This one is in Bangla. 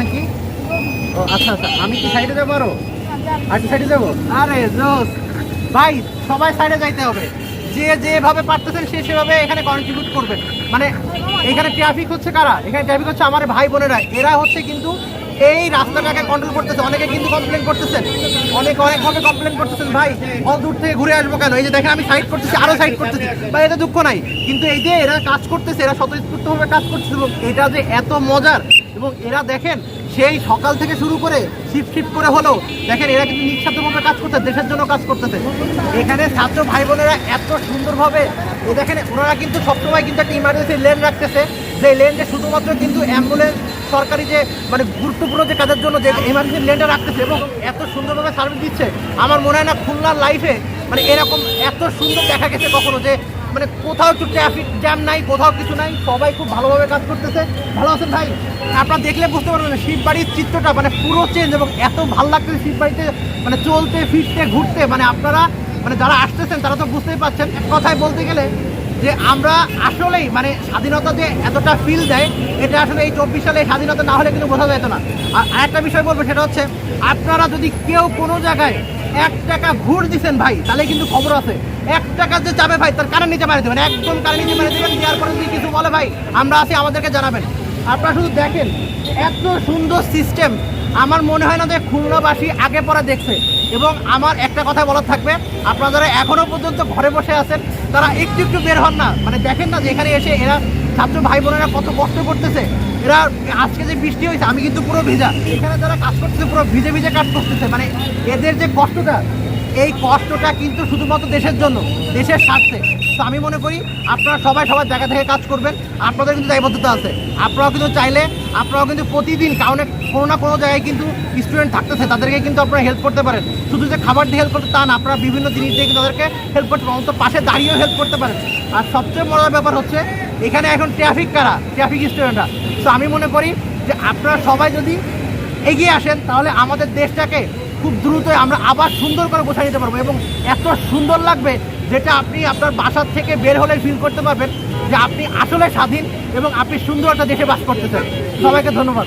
নাকি ও আচ্ছা আচ্ছা আমি কি সাইডে যাব আরও? আর সাইডে যাব? আরে, জোস। ভাই, সবাই সাইডে যাইতে হবে। যে যেভাবে পারতেছেন, সে সেভাবে এখানে কন্ট্রিবিউট করবেন মানে এখানে ট্রাফিক হচ্ছে কারা? এখানে ট্রাফিক হচ্ছে আমার ভাই বোনেরা। এরা হচ্ছে কিন্তু এই রাস্তাটাকে কন্ট্রোল করতেছে। অনেকে কিন্তু কমপ্লেন করতেছেন। অনেক অনেকভাবে কমপ্লেন করতেছেন, ভাই, অত দূর থেকে ঘুরে আসব কেন? এই যে দেখেন, আমি সাইড করতেছি, আরও সাইড করতেছি। ভাই এতে দুঃখ নাই। কিন্তু এই যে এরা কাজ করতেছে, এরা স্বতঃস্ফূর্তভাবে কাজ করতেছে এবং এটা যে এত মজার এবং এরা দেখেন, সেই সকাল থেকে শুরু করে শিফট শিফট করে হলেও, দেখেন, এরা কিন্তু নিঃস্বার্থভাবে কাজ করতেছে, দেশের জন্য কাজ করতেছে। এখানে ছাত্র ভাই বোনেরা এত সুন্দরভাবে ও দেখেন, ওনারা কিন্তু সবসময় কিন্তু একটা ইমার্জেন্সি লেন রাখতেছে। যে লেনটা শুধুমাত্র কিন্তু অ্যাম্বুলেন্স সরকারি যে মানে গুরুত্বপূর্ণ যে কাজের জন্য যে ইমার্জেন্সি লেনটা রাখতেছে এবং এত সুন্দরভাবে সার্ভিস দিচ্ছে, আমার মনে হয় না খুলনার লাইফে মানে এরকম এত সুন্দর দেখা গেছে কখনো যে মানে কোথাও একটু ট্রাফিক জ্যাম নাই, কোথাও কিছু নাই, সবাই খুব ভালোভাবে কাজ করতেছে। ভালো আছেন ভাই? আপনারা দেখলে বুঝতে পারবেন, শিববাড়ির চিত্রটা মানে পুরো চেঞ্জ এবং এত ভালো লাগতেছে শিববাড়িতে মানে চলতে, ফিরতে, ঘুরতে। মানে আপনারা মানে যারা আসতেছেন, তারা তো বুঝতেই পারছেন। কথায় বলতে গেলে যে আমরা আসলেই মানে স্বাধীনতা যে এতটা ফিল দেয়, এটা আসলে এই চব্বিশ সালে স্বাধীনতা না হলে কিন্তু বোঝা যেত না। আর আরেকটা বিষয় বলব, সেটা হচ্ছে আপনারা যদি কেউ কোনো জায়গায় এক টাকা ভোট দিচ্ছেন ভাই, তাহলে কিন্তু খবর আছে। এক টাকা যে যাবে ভাই, তার কারণ নিচে মারি দেবেন, একদম কারণ নিচে মারি দেবেন, দেওয়ার পরে যদি কিছু বলে ভাই, আমরা আছি আমাদেরকে জানাবেন। আপনারা শুধু দেখেন, এত সুন্দর সিস্টেম আমার মনে হয় না যে খুলনাবাসী আগে পরে দেখছে। এবং আমার একটা কথা বলার থাকবে, আপনারা যারা এখনও পর্যন্ত ঘরে বসে আছেন, তারা একটু একটু বের হন না। মানে দেখেন না যে এখানে এসে এরা ছাত্র ভাই বোনেরা কত কষ্ট করতেছে। এরা আজকে যে বৃষ্টি হয়েছে, আমি কিন্তু পুরো ভিজা। এখানে যারা কাজ করতেছে, পুরো ভিজে ভিজে কাজ করতেছে। মানে এদের যে কষ্টটা, এই কষ্টটা কিন্তু শুধুমাত্র দেশের জন্য, দেশের স্বার্থে। তো আমি মনে করি আপনারা সবাই সবার জায়গা থেকে কাজ করবেন। আপনাদের কিন্তু দায়বদ্ধতা আছে। আপনারাও কিন্তু চাইলে, আপনারাও কিন্তু প্রতিদিন কারণে কোনো না কোনো জায়গায় কিন্তু স্টুডেন্ট থাকতেছে, তাদেরকে কিন্তু আপনারা হেল্প করতে পারেন। শুধু যে খাবার দিয়ে হেল্প করতে তা না, আপনারা বিভিন্ন জিনিস দিয়ে কিন্তু তাদেরকে হেল্প করতে পারেন। অন্তত পাশে দাঁড়িয়েও হেল্প করতে পারেন। আর সবচেয়ে মজার ব্যাপার হচ্ছে, এখানে এখন ট্রাফিক কারা? ট্রাফিক স্টুডেন্টরা তো আমি মনে করি যে আপনারা সবাই যদি এগিয়ে আসেন, তাহলে আমাদের দেশটাকে খুব দ্রুত আমরা আবার সুন্দর করে গোছায় নিতে পারব এবং এত সুন্দর লাগবে যেটা আপনি আপনার বাসার থেকে বের হলে ফিল করতে পারবেন যে আপনি আসলে স্বাধীন এবং আপনি সুন্দর একটা দেশে বাস করতে চান। সবাইকে ধন্যবাদ।